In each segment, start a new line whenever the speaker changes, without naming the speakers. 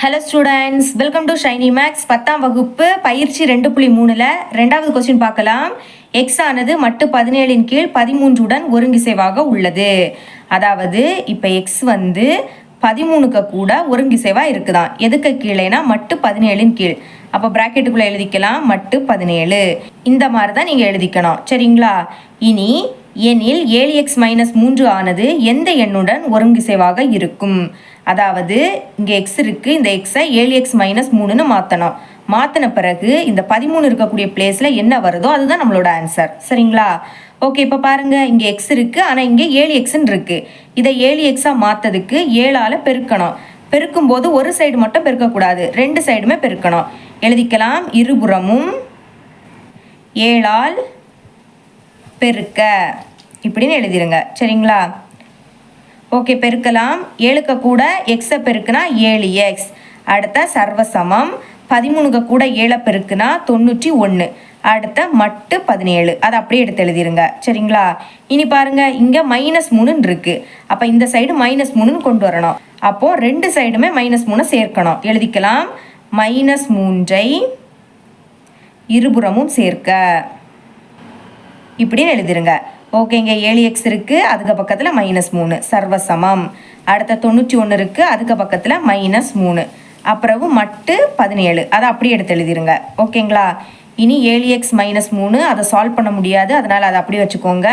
Hello students welcome to Shiny Maths பத்தாம் வகுப்பு பயிற்சி ரெண்டு புள்ளி மூணில் ரெண்டாவது கொஸ்டின் பார்க்கலாம். எக்ஸ் ஆனது மட்டு பதினேழின் கீழ் பதிமூன்றுடன் ஒருங்கிசைவாக உள்ளது. அதாவது இப்போ எக்ஸ் வந்து பதிமூணுக்கு கூட ஒருங்கிசைவாக இருக்குதான். எதுக்கு கீழேனா மட்டு பதினேழின் கீழ். அப்போ ப்ராக்கெட்டுக்குள்ளே எழுதிக்கலாம் மட்டு பதினேழு. இந்த மாதிரி தான் நீங்கள் எழுதிக்கணும். சரிங்களா? இனி எனில் ஏழு எக்ஸ் மைனஸ் மூன்று ஆனது எந்த எண்ணுடன் ஒருங்கிசைவாக இருக்கும்? அதாவது இங்கே எக்ஸ் இருக்குது இந்த எக்ஸை ஏழு எக்ஸ் மைனஸ் மூணுன்னு மாற்றணும் மாற்றின பிறகு இந்த பதிமூணு இருக்கக்கூடிய பிளேஸில் என்ன வருதோ அதுதான் நம்மளோட ஆன்சர் சரிங்களா? ஓகே இப்போ பாருங்கள் இங்கே எக்ஸ் இருக்குது ஆனால் இங்கே ஏழு எக்ஸ்ன்னு இருக்குது இதை ஏழு எக்ஸாக மாற்றதுக்கு ஏழால் பெருக்கணும். பெருக்கும்போது ஒரு சைடு மட்டும் பெருக்கக்கூடாது. ரெண்டு சைடுமே பெருக்கணும். எழுதிக்கலாம். இருபுறமும் ஏழால் பெருக்க. இப்படின்னு எழுதிருங்க. சரிங்களா? ஓகே பெருக்கலாம். ஏழுக்க கூட எக்ஸை பெருக்குனா ஏழு எக்ஸ் அடுத்த சர்வசமம். பதிமூணுக்கு கூட ஏழை பெருக்குனா தொண்ணூற்றி ஒன்று. அடுத்த மட்டு பதினேழு. அதை அப்படியே எடுத்து எழுதிருங்க. சரிங்களா? இனி பாருங்க இங்கே மைனஸ் மூணுன்னு இருக்கு. அப்போ இந்த சைடு மைனஸ் மூணுன்னு கொண்டு வரணும். அப்போ ரெண்டு சைடுமே மைனஸ் மூணை சேர்க்கணும். எழுதிக்கலாம். மைனஸ் மூன்றை இருபுறமும் சேர்க்க. இப்படின்னு எழுதிருங்க. ஓகேங்க ஏழு எக்ஸ் இருக்குது அதுக்கு பக்கத்தில் மைனஸ் மூணு. சர்வசமம். அடுத்த தொண்ணூற்றி ஒன்று இருக்குது அதுக்கு பக்கத்தில் மைனஸ் மூணு. அப்புறவு மட்டு பதினேழு. அதை அப்படியே எடுத்து எழுதிருங்க. ஓகேங்களா இனி ஏழு எக்ஸ் மைனஸ் மூணு அதை சால்வ் பண்ண முடியாது. அதனால் அதை அப்படியே வச்சுக்கோங்க.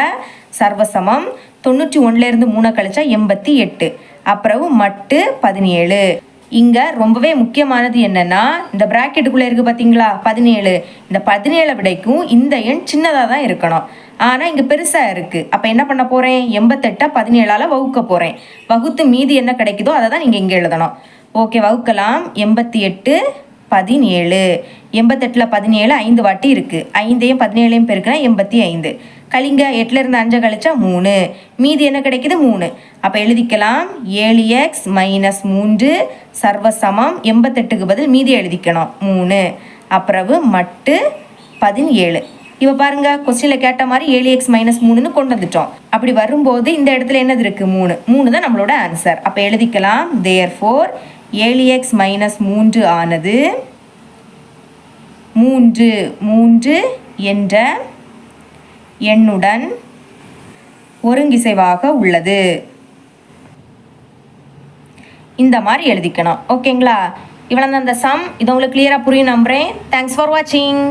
சர்வசமம். தொண்ணூற்றி ஒன்றுலேருந்து மூணை கழிச்சா எண்பத்தி எட்டு. அப்புறவு மட்டு பதினேழு. இங்கே ரொம்பவே முக்கியமானது என்னன்னா இந்த ப்ராக்கெட்டுக்குள்ளே இருக்குது பார்த்தீங்களா பதினேழு. இந்த பதினேழு விடைக்கும் இந்த எண் சின்னதாக தான் இருக்கணும். ஆனால் இங்கே பெருசாக இருக்குது அப்போ என்ன பண்ண போகிறேன் எண்பத்தெட்டை பதினேழால் வகுக்க போகிறேன் வகுத்து மீதி என்ன கிடைக்குதோ அதை தான் நீங்கள் இங்கே எழுதணும். ஓகே வகுக்கலாம். எண்பத்தி எட்டு பதினேழு. எண்பத்தெட்டில் பதினேழு ஐந்து வாட்டி இருக்குது ஐந்தையும் பதினேழையும் பெருக்கினா எண்பத்தி ஐந்து. கலிங்க எட்டில் இருந்து அஞ்சை கழிச்சா மூணு. மீதி என்ன கிடைக்குது? மூணு. அப்போ எழுதிக்கலாம். ஏழு எக்ஸ் மைனஸ் மூன்று சர்வசமம் எண்பத்தெட்டுக்கு பதில் மீதி எழுதிக்கணும். மூணு. அப்புறவு மட்டு பதினேழு. இப்போ பாருங்க கொஸ்டினில் கேட்ட மாதிரி ஏழு எக்ஸ் மைனஸ் மூணுன்னு கொண்டு வந்துட்டோம். அப்படி வரும்போது இந்த இடத்துல என்னது இருக்குது மூணு. மூணு தான் நம்மளோட ஆன்சர் அப்போ எழுதிக்கலாம். தேர் ஃபோர் ஏழு எக்ஸ் மைனஸ் மூன்று ஆனது மூன்று. மூன்று என்ற எண்ணுடன் ஒருங்கிசைவாக உள்ளது. இந்த மாதிரி எழுதிக்கணும். ஓகேங்களா இவ்வளோ தான் அந்த சம் இது உங்களுக்கு கிளியராக புரியும் நம்புகிறேன் தேங்க்ஸ் ஃபார் வாட்சிங்